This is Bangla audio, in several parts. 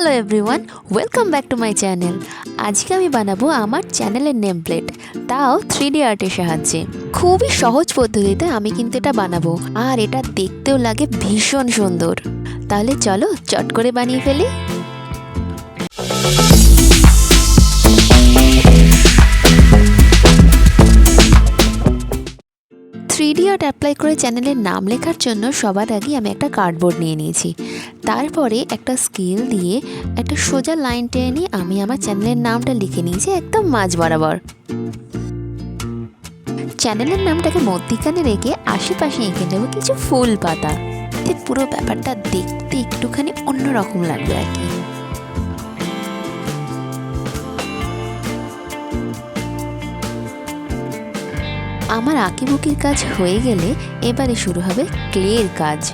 Hello everyone welcome back to my channel আজকে আমি বানাবো আমার চ্যানেলের নেম প্লেট তাও থ্রি ডি আর্টের সাহায্যে। খুবই সহজ পদ্ধতিতে আমি কিন্তু এটা বানাবো। আর এটা দেখতেও লাগে ভীষণ সুন্দর। তাহলে চলো চট করে বানিয়ে ফেলি। থ্রি ডি আর্ট অ্যাপ্লাই করে চ্যানেলের নাম লেখার জন্য সবার আগে আমি একটা কার্ডবোর্ড নিয়ে নিয়েছি। তারপরে একটা স্কেল দিয়ে একটা সোজা লাইন টেনে আমি আমার চ্যানেলের নামটা লিখে নিয়েছি একদম মাঝ বরাবর। চ্যানেলের নামটাকে মধ্যিখানে রেখে আশেপাশে এঁকে নেব কিছু ফুল পাতা। পুরো ব্যাপারটা দেখতে একটুখানি অন্যরকম লাগবে আর কি। আমার আঁকিবুকির কাজ হয়ে গেলে এবারে শুরু হবে ক্লের কাজ।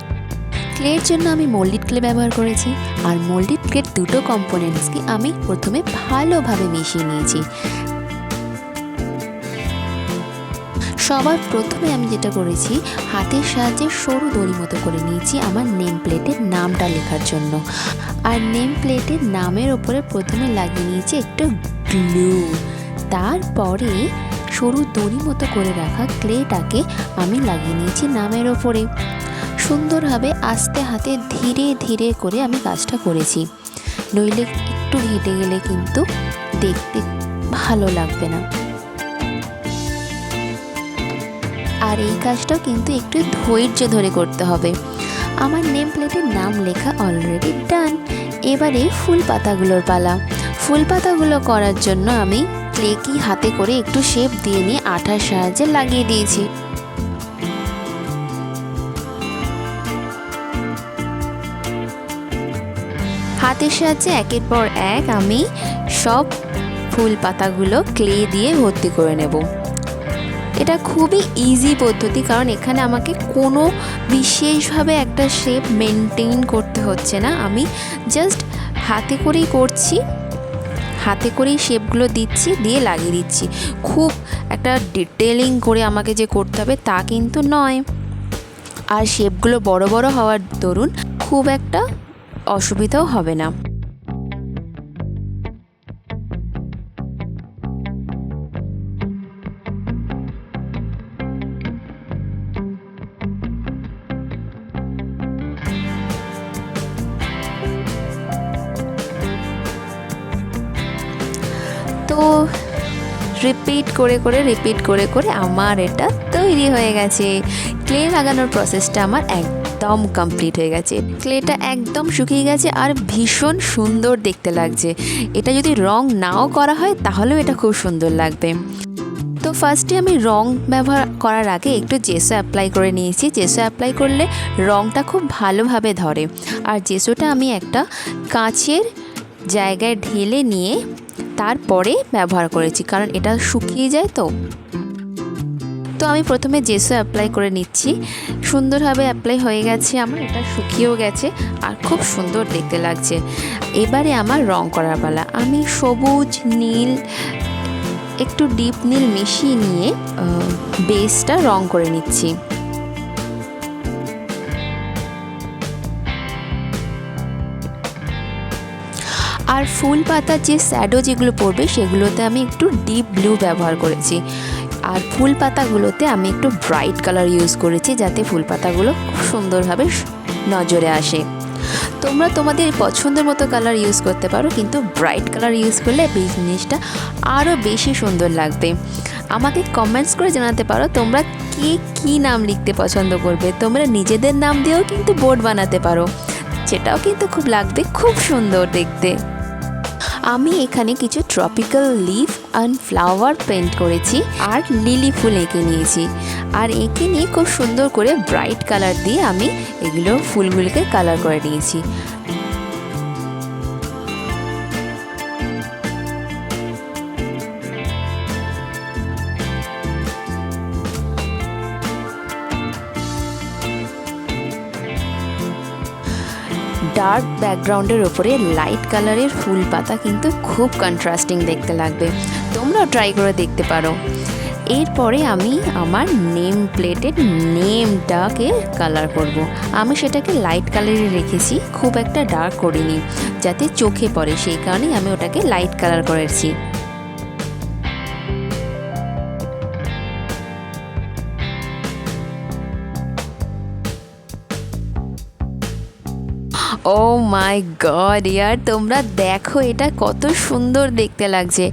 ক্লের জন্য আমি মোল্ডিড ক্লে ব্যবহার করেছি। আর মোল্ডিড ক্লের দুটো কম্পোনেন্টসকে আমি প্রথমে ভালোভাবে মিশিয়ে নিয়েছি। সবার প্রথমে আমি যেটা করেছি, হাতের সাহায্যে সরু দড়ি মতো করে নিয়েছি আমার নেম প্লেটের নামটা লেখার জন্য। আর নেম প্লেটের নামের ওপরে প্রথমে লাগিয়ে নিয়েছি একটু গ্লু তারপরে সরু দড়ি মতো করে রাখা ক্লেটাকে আমি লাগিয়ে নিয়েছি নামের ওপরে। সুন্দরভাবে আস্তে হাতে ধীরে ধীরে করে আমি কাজটা করেছি। নইলে একটু হেঁটে গেলে কিন্তু দেখতে ভালো লাগবে না। আর এই কাজটাও কিন্তু একটু ধৈর্য ধরে করতে হবে। আমার নেম প্লেটের নাম লেখা অলরেডি ডান এবারে ফুল পাতাগুলোর পালা। ফুল পাতাগুলো করার জন্য আমি ক্লেকি হাতে করে একটু শেপ দিয়ে নিয়ে আঠার সাহায্যে লাগিয়ে দিয়েছি। হাতের সাহায্যে একের পর এক আমি সব ফুল পাতাগুলো ক্লে দিয়ে ভর্তি করে নেব। এটা খুবই ইজি পদ্ধতি, কারণ এখানে আমাকে কোনো বিশেষভাবে একটা শেপ মেনটেন করতে হচ্ছে না। আমি জাস্ট হাতে করেই করছি, হাতে করেই শেপগুলো দিচ্ছি, দিয়ে লাগিয়ে দিচ্ছি। খুব একটা ডিটেলিং করে আমাকে যে করতে হবে তা কিন্তু নয়। আর শেপগুলো বড় বড় হওয়ার দরুন খুব একটা অসুবিধাও হবে না। তো রিপিট করে করে রিপিট করে করে আমার এটা তৈরি হয়ে গেছে। ক্লে লাগানোর প্রসেসটা আমার একদম কমপ্লিট হয়ে গেছে। ক্লেটা একদম শুকিয়ে গেছে আর ভীষণ সুন্দর দেখতে লাগছে। এটা যদি রং নাও করা হয়, তাহলেও এটা খুব সুন্দর লাগবে। তো ফার্স্টে আমি রং ব্যবহার করার আগে একটু জেসো অ্যাপ্লাই করে নিয়েছি। জেসো অ্যাপ্লাই করলে রংটা খুব ভালোভাবে ধরে। আর জেসোটা আমি একটা কাঁচের জায়গায় ঢেলে নিয়ে তারপরে ব্যবহার করেছি। কারণ এটা শুকিয়ে যায় তো। তো আমি প্রথমে জেসো অ্যাপ্লাই করে নিচ্ছি। সুন্দরভাবে অ্যাপ্লাই হয়ে গেছে আমার, এটা শুকিয়েও গেছে আর খুব সুন্দর দেখতে লাগছে। এবারে আমার রং করার পালা। আমি সবুজ, নীল, একটু ডিপ নীল মিশিয়ে নিয়ে বেসটা রং করে নিচ্ছি। আর ফুল পাতার যে স্যাডো যেগুলো পড়বে, সেগুলোতে আমি একটু ডিপ ব্লু ব্যবহার করেছি। আর ফুল পাতাগুলোতে আমি একটু ব্রাইট কালার ইউজ করেছি যাতে ফুল পাতাগুলো খুব সুন্দরভাবে নজরে আসে। তোমরা তোমাদের পছন্দের মতো কালার ইউজ করতে পারো, কিন্তু ব্রাইট কালার ইউজ করলে এই জিনিসটা আরও বেশি সুন্দর লাগবে। আমাকে কমেন্টস করে জানাতে পারো, তোমরা কে কী নাম লিখতে পছন্দ করবে। তোমরা নিজেদের নাম দিয়েও কিন্তু বোর্ড বানাতে পারো। সেটাও কিন্তু খুব লাগবে, খুব সুন্দর দেখতে। আমি এখানে কিছু tropical leaf and flower paint করেছি আর লিলি ফুল এঁকে নিয়েছি। আর এঁকে নিয়ে খুব সুন্দর করে ব্রাইট কালার দিয়ে আমি এগুলো ফুলগুলিকে কালার করে নিয়েছি। ডার্ক ব্যাকগ্রাউন্ডের ওপরে লাইট কালারের ফুল পাতা কিন্তু খুব কন্ট্রাস্টিং দেখতে লাগবে। তোমরাও ট্রাই করে দেখতে পারো। এরপরে আমি আমার নেম প্লেটের নেমটাকে কালার করব। আমি সেটাকে লাইট কালারে রেখেছি, খুব একটা ডার্ক করিনি, যাতে চোখে পড়ে, সেই কারণেই আমি ওটাকে লাইট কালার করেছি। ও মাই গড ইয়ার, তোমরা দেখো এটা কত সুন্দর দেখতে লাগছে।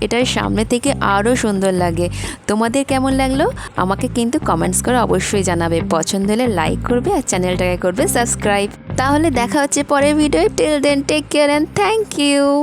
এটার সামনে থেকে আরও সুন্দর লাগে। তোমাদের কেমন লাগল? আমাকে কিন্তু কমেন্টস করে অবশ্যই জানাবে। পছন্দ হলে লাইক করবে আর চ্যানেলটাকে করবে সাবস্ক্রাইব তাহলে দেখা হচ্ছে পরের video till then take care and thank you